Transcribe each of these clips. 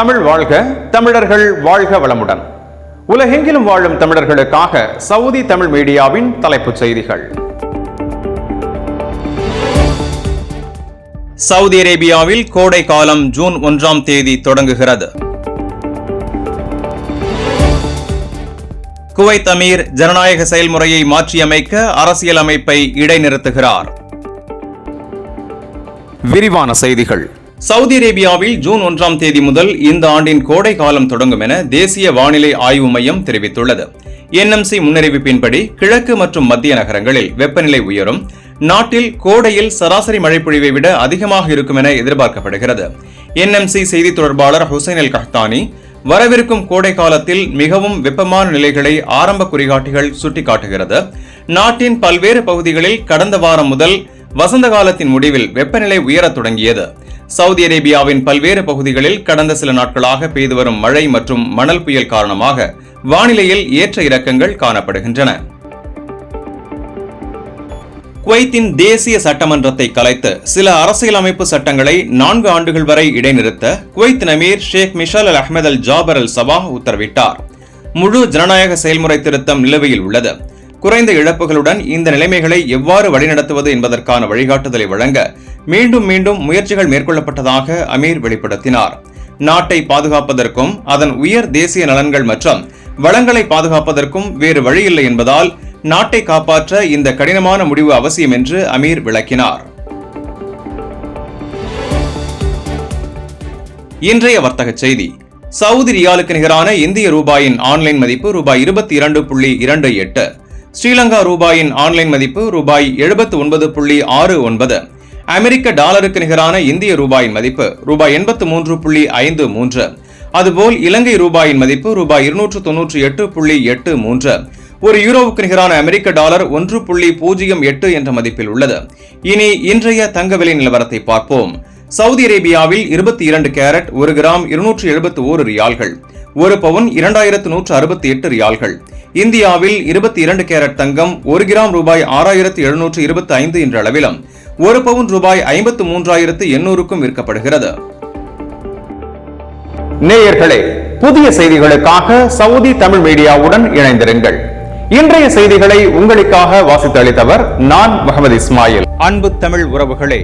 தமிழ் வாழ்க தமிழர்கள் வாழ்க வளமுடன். உலகெங்கிலும் வாழும் தமிழர்களுக்காக சவுதி தமிழ் மீடியாவின் தலைப்புச் செய்திகள். சவுதி அரேபியாவில் கோடை காலம் ஜூன் ஒன்றாம் தேதி தொடங்குகிறது. குவைத் அமீர் ஜனநாயக செயல்முறையை மாற்றியமைக்க அரசியல் அமைப்பை இடைநிறுத்துகிறார். விரிவான செய்திகள். சவுதி அரேபியாவில் ஜூன் ஒன்றாம் தேதி முதல் இந்த ஆண்டின் கோடை காலம் தொடங்கும் என தேசிய வானிலை ஆய்வு மையம் தெரிவித்துள்ளது. என்எம்சி முன்னறிவிப்பின்படி கிழக்கு மற்றும் மத்திய நகரங்களில் வெப்பநிலை உயரும். நாட்டில் கோடையில் சராசரி மழைப்பொழிவை விட அதிகமாக இருக்கும் என எதிர்பார்க்கப்படுகிறது. என்எம்சி செய்தி தொடர்பாளர் ஹுசைன் அல் கஹ்தானி வரவிருக்கும் கோடை காலத்தில் மிகவும் வெப்பமான நிலைகளை ஆரம்ப குறிகாட்டிகள் சுட்டிக்காட்டுகிறது. நாட்டின் பல்வேறு பகுதிகளில் கடந்த வாரம் முதல் வசந்த காலத்தின் முடிவில் வெப்பநிலை உயரத் தொடங்கியது. சவுதி அரேபியாவின் பல்வேறு பகுதிகளில் கடந்த சில நாட்களாக பெய்து வரும் மழை மற்றும் மணல் புயல் காரணமாக வானிலையில் ஏற்ற இறக்கங்கள் காணப்படுகின்றன. குவைத்தின் தேசிய சட்டமன்றத்தை கலைத்து சில அரசியலமைப்பு சட்டங்களை நான்கு ஆண்டுகள் வரை இடைநிறுத்த Kuwait Nameer Sheikh Mishal Al Ahmad Al Jaber Al Sabah உத்தரவிட்டார். முழு ஜனநாயக செயல்முறை திருத்தம் நிலுவையில் உள்ளது. குறைந்த இழப்புகளுடன் இந்த நிலைமைகளை எவ்வாறு வழிநடத்துவது என்பதற்கான வழிகாட்டுதலை வழங்க மீண்டும் மீண்டும் முயற்சிகள் மேற்கொள்ளப்பட்டதாக அமீர் வெளிப்படுத்தினார். நாட்டை பாதுகாப்பதற்கும் அதன் உயர் தேசிய நலன்கள் மற்றும் வளங்களை பாதுகாப்பதற்கும் வேறு வழியில்லை என்பதால் நாட்டை காப்பாற்ற இந்த கடினமான முடிவு அவசியம் என்று அமீர் விளக்கினார். இன்றைய வர்த்தக செய்தி. சவுதி ரியாலுக்கு நிகரான இந்திய ரூபாயின் ஆன்லைன் மதிப்பு ரூபாய் இருபத்தி இரண்டு புள்ளி இரண்டு எட்டு ஸ்ரீலங்கா ரூபாயின் ஆன்லைன் மதிப்பு ரூபாய் எழுபத்து ஒன்பது புள்ளி ஆறு ஒன்பது அமெரிக்க டாலருக்கு நிகரான இந்திய ரூபாயின் மதிப்பு ரூபாய் எண்பத்து மூன்று புள்ளி ஐந்து மூன்று அதுபோல் இலங்கை ரூபாயின் மதிப்பு ரூபாய் இருநூற்று தொன்னூற்றி எட்டு புள்ளி எட்டு மூன்று ஒரு யூரோவுக்கு நிகரான அமெரிக்க டாலர் ஒன்று புள்ளி பூஜ்ஜியம் எட்டு என்ற மதிப்பில் உள்ளது. இனி இன்றைய தங்க விலை நிலவரத்தை பார்ப்போம். சவுதி அரேபியாவில் இருபத்தி இரண்டு கேரட் ஒரு கிராம் இருநூற்று எழுபத்தி ஓரு ரியால்கள் ஒரு பவுன் இரண்டாயிரத்து நூற்று அறுபத்தி எட்டு ரியால்கள். இந்தியாவில் இருபத்தி இரண்டு கேரட் தங்கம் ஒரு கிராம் ரூபாய் ஆறாயிரத்து எழுநூற்று இருபத்தி ஐந்து என்ற அளவிலும் ஒரு பவுன் ரூபாய் ஐம்பத்து மூன்றாயிரத்து எண்ணூறுக்கும் விற்கப்படுகிறது. நேயர்களே புதிய செய்திகளுக்காக சவுதி தமிழ் மீடியாவுடன் இணைந்திருங்கள். இன்றைய செய்திகளை உங்களுக்காக வாசித்து அளித்தவர் நான் முகமது இஸ்மாயில். அன்பு தமிழ் உறவுகளே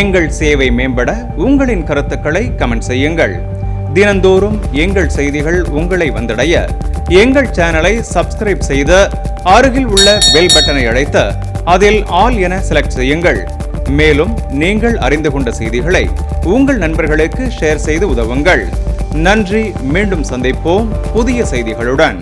எங்கள் சேவை மேம்பட உங்களின் கருத்துக்களை கமெண்ட் செய்யுங்கள். தினந்தோறும் எங்கள் செய்திகள் உங்களை வந்தடைய எங்கள் சேனலை சப்ஸ்கிரைப் செய்து அருகில் உள்ள பெல் பட்டனை அழைத்து அதில் ஆல் என செலக்ட் செய்யுங்கள். மேலும் நீங்கள் அறிந்து கொண்ட செய்திகளை உங்கள் நண்பர்களுக்கு ஷேர் செய்து உதவுங்கள். நன்றி மீண்டும் சந்திப்போம் புதிய செய்திகளுடன்.